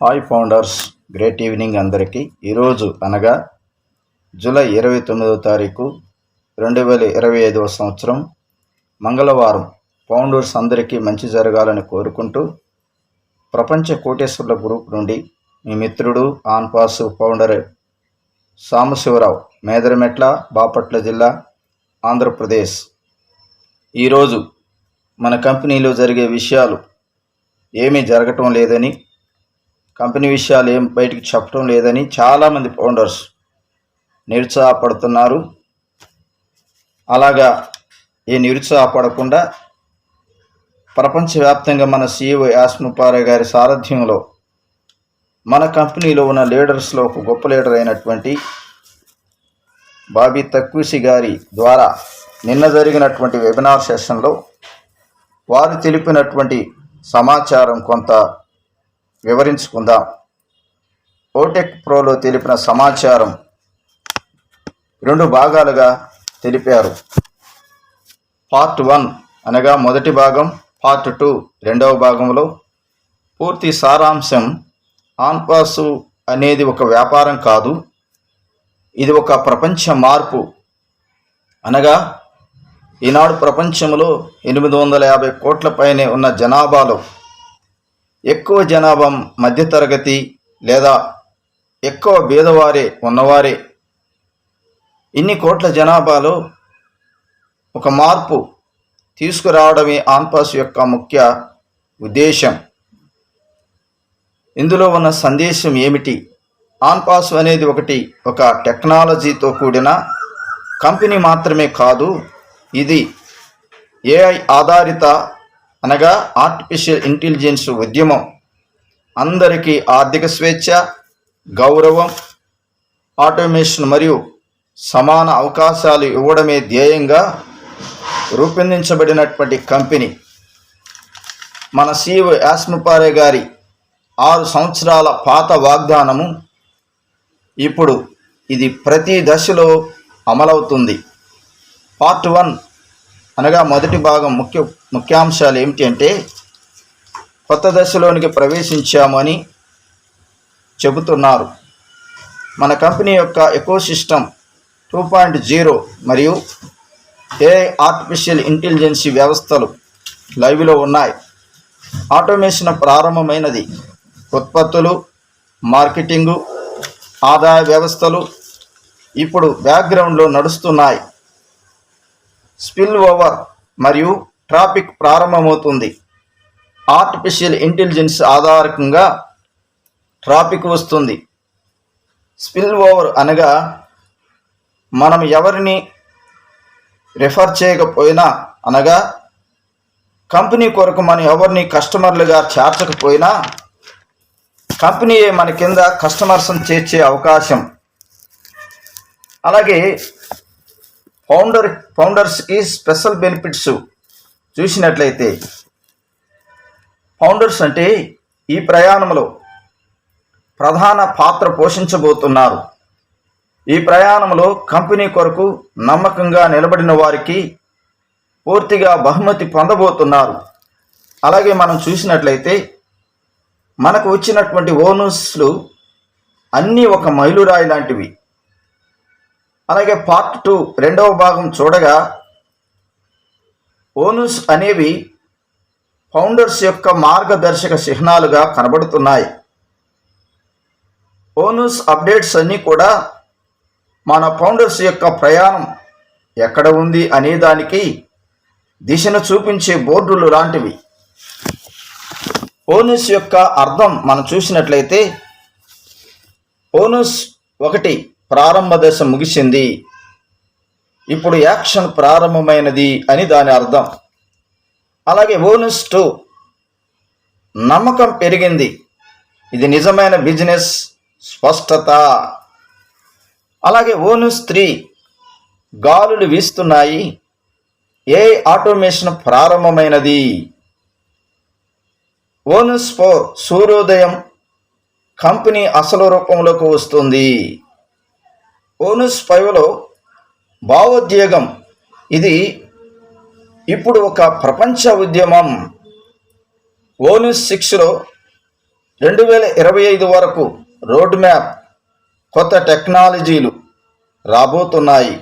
Hi founders great evening అందరికీ. ఈరోజు అనగా జూలై ఇరవై తొమ్మిదవ తారీఖు రెండు వేల ఇరవై ఐదవ సంవత్సరం మంగళవారం ఫౌండర్స్ అందరికీ మంచి జరగాలని కోరుకుంటూ ప్రపంచ కోటేశ్వర్ల గ్రూప్ నుండి మీ మిత్రుడు ఆన్పాస్ ఫౌండర్ సాంబశివరావు మేదరమెట్ల బాపట్ల జిల్లా ఆంధ్రప్రదేశ్. ఈరోజు మన కంపెనీలో జరిగే విషయాలు ఏమీ జరగటం లేదని కంపెనీ విషయాలు ఏం బయటికి చెప్పడం లేదని చాలామంది ఫౌండర్స్ నిరుత్సాహపడుతున్నారు. అలాగా ఏ నిరుత్సాహపడకుండా ప్రపంచవ్యాప్తంగా మన సీఈఓ యాస్ముపారే గారి సారథ్యంలో మన కంపెనీలో ఉన్న లీడర్స్లో ఒక గొప్ప లీడర్ అయినటువంటి బాబీ తక్విసి గారి ద్వారా నిన్న జరిగినటువంటి వెబినార్ సెషన్లో వారు తెలిపినటువంటి సమాచారం కొంత వివరించుకుందాం. ఓటెక్ ప్రోలో తెలిపిన సమాచారం రెండు భాగాలుగా తెలిపారు. పార్ట్ వన్ అనగా మొదటి భాగం పార్ట్ టూ రెండవ భాగంలో పూర్తి సారాంశం ఆన్పాసు అనేది ఒక వ్యాపారం కాదు ఇది ఒక ప్రపంచ మార్పు అనగా ఈనాడు ప్రపంచంలో ఎనిమిది వందల యాభై కోట్ల పైనే ఉన్న జనాభాలో ఎక్కువ జనాభా మధ్యతరగతి లేదా ఎక్కువ బీదవారే ఉన్నవారే. ఇన్ని కోట్ల జనాభాలో ఒక మార్పు తీసుకురావడమే ఆన్పాస్ యొక్క ముఖ్య ఉద్దేశం ఇందులో ఉన్న సందేశం ఏమిటి? ఆన్పాస్ అనేది ఒకటి ఒక టెక్నాలజీతో కూడిన కంపెనీ మాత్రమే కాదు ఇది ఏఐ ఆధారిత అనగా ఆర్టిఫిషియల్ ఇంటెలిజెన్స్ ఉద్యమం. అందరికీ ఆర్థిక స్వేచ్ఛ గౌరవం ఆటోమేషన్ మరియు సమాన అవకాశాలు ఇవ్వడమే ధ్యేయంగా రూపొందించబడినటువంటి కంపెనీ. మన సీఓ యాస్ముపారే గారి ఆరు సంవత్సరాల పాత వాగ్దానము ఇప్పుడు ఇది ప్రతి దశలో అమలవుతుంది. పార్ట్ వన్ అనగా మొదటి భాగం ముఖ్య ముఖ్యాంశాలు ఏమిటి అంటే కొత్త దశలోనికి ప్రవేశించామని చెబుతున్నారు. మన కంపెనీ యొక్క ఎకోసిస్టమ్ టూ పాయింట్ జీరో మరియు ఏ ఆర్టిఫిషియల్ ఇంటెలిజెన్సీ వ్యవస్థలు లైవ్లో ఉన్నాయి. ఆటోమేషన్ ప్రారంభమైనది. ఉత్పత్తులు మార్కెటింగు ఆదాయ వ్యవస్థలు ఇప్పుడు బ్యాక్గ్రౌండ్లో నడుస్తున్నాయి. స్పిల్ ఓవర్ మరియు ట్రాఫిక్ ప్రారంభమవుతుంది. ఆర్టిఫిషియల్ ఇంటెలిజెన్స్ ఆధారకంగా ట్రాఫిక్ వస్తుంది. స్పిల్ ఓవర్ అనగా మనం ఎవరిని రిఫర్ చేయకపోయినా అనగా కంపెనీ కొరకు మనం ఎవరిని కస్టమర్లుగా చేర్చకపోయినా కంపెనీయే మన కింద కస్టమర్స్ని చేర్చే అవకాశం. అలాగే ఫౌండర్ ఫౌండర్స్కి స్పెషల్ బెనిఫిట్స్ చూసినట్లయితే ఫౌండర్స్ అంటే ఈ ప్రయాణంలో ప్రధాన పాత్ర పోషించబోతున్నారు. ఈ ప్రయాణంలో కంపెనీ కొరకు నమ్మకంగా నిలబడిన వారికి పూర్తిగా బహుమతి పొందబోతున్నారు. అలాగే మనం చూసినట్లయితే మనకు వచ్చినటువంటి ఓనర్స్లు అన్నీ ఒక మైలురాయి లాంటివి. అలాగే పార్ట్ టూ రెండవ భాగం చూడగా ఓనుస్ అనేవి ఫౌండర్స్ యొక్క మార్గదర్శక చిహ్నాలుగా కనబడుతున్నాయి. ఓనుస్ అప్డేట్స్ అన్నీ కూడా మన ఫౌండర్స్ యొక్క ప్రయాణం ఎక్కడ ఉంది అనే దానికి దిశను చూపించే బోర్డులు లాంటివి. ఓనుస్ యొక్క అర్థం మనం చూసినట్లయితే ఓనుస్ ఒకటి ప్రారంభ దశ ముగిసింది. ఇప్పుడు యాక్షన్ ప్రారంభమైనది అని దాని అర్థం. అలాగే ఓనస్ టూ. నమ్మకం పెరిగింది. ఇది నిజమైన బిజినెస్ స్పష్టత. అలాగే ఓనస్ త్రీ. గాలులు వీస్తున్నాయి. ఏ ఆటోమేషన్ ప్రారంభమైనది? ఓనస్ ఫోర్. సూర్యోదయం. కంపెనీ అసలు రూపంలోకి వస్తుంది. ఓనస్ ఫైవ్లో భావోద్వేగం. ఇది ఇప్పుడు ఒక ప్రపంచ ఉద్యమం. ఓనస్ సిక్స్లో రెండు వేల ఇరవై ఐదు వరకు రోడ్ మ్యాప్ కొత్త టెక్నాలజీలు రాబోతున్నాయి.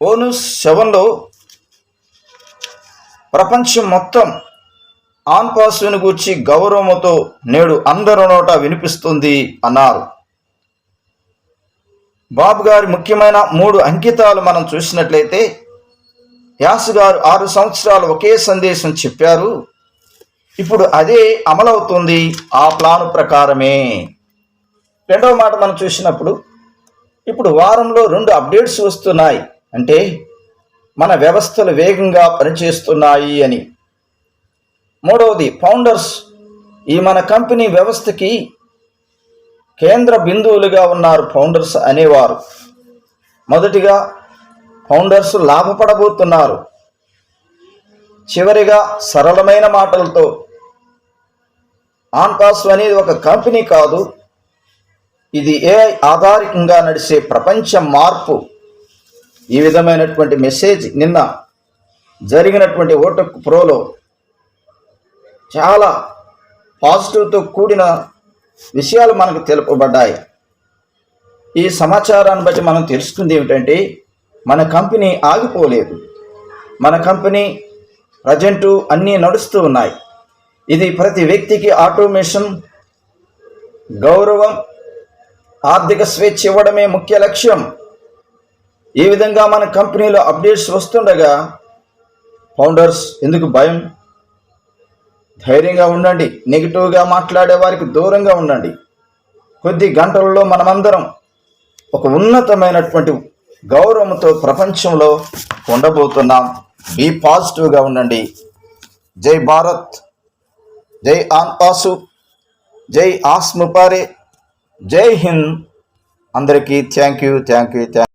ఓనస్ సెవెన్లో ప్రపంచం మొత్తం ఆన్ పాస్ను గూర్చి గౌరవంతో నేడు అందరి నోట వినిపిస్తుంది అన్నారు. బాబు గారి ముఖ్యమైన మూడు అంకితాలు మనం చూసినట్లయితే యాసు గారు ఆరు సంవత్సరాలు ఒకే సందేశం చెప్పారు. ఇప్పుడు అదే అమలవుతుంది ఆ ప్లాను ప్రకారమే. రెండవ మాట మనం చూసినప్పుడు ఇప్పుడు వారంలో రెండు అప్డేట్స్ వస్తున్నాయి. అంటే మన వ్యవస్థలు వేగంగా పనిచేస్తున్నాయి అని. మూడవది ఫౌండర్స్ ఈ మన కంపెనీ వ్యవస్థకి కేంద్ర బిందువులుగా ఉన్నారు ఫౌండర్స్ అనేవారు. మొదటిగా ఫౌండర్స్ లాభపడబోతున్నారు. చివరిగా సరళమైన మాటలతో ఆన్పాస్ అనేది ఒక కంపెనీ కాదు ఇది ఏఐ ఆధారికంగా నడిచే ప్రపంచ మార్పు. ఈ విధమైనటువంటి మెసేజ్ నిన్న జరిగినటువంటి ఓటక్ ప్రోలో చాలా పాజిటివ్తో కూడిన విషయాలు మనకు తెలుపబడ్డాయి. ఈ సమాచారాన్ని బట్టి మనం తెలుసుకుంది ఏమిటంటే మన కంపెనీ ఆగిపోలేదు. మన కంపెనీ ప్రజెంటు అన్నీ నడుస్తూ ఉన్నాయి. ఇది ప్రతి వ్యక్తికి ఆటోమేషన్ గౌరవం ఆర్థిక స్వేచ్ఛ ఇవ్వడమే ముఖ్య లక్ష్యం. ఈ విధంగా మన కంపెనీలో అప్డేట్స్ వస్తుండగా ఫౌండర్స్ ఎందుకు భయం? ధైర్యంగా ఉండండి నెగిటివ్గా మాట్లాడే వారికి దూరంగా ఉండండి. కొద్ది గంటల్లో మనమందరం ఒక ఉన్నతమైనటువంటి గౌరవంతో ప్రపంచంలో ఉండబోతున్నాం. బీ పాజిటివ్గా ఉండండి. జై భారత్. జై ఆన్పాసు జై ఆస్ముపారే జై హింద్. అందరికీ thank you thank you thank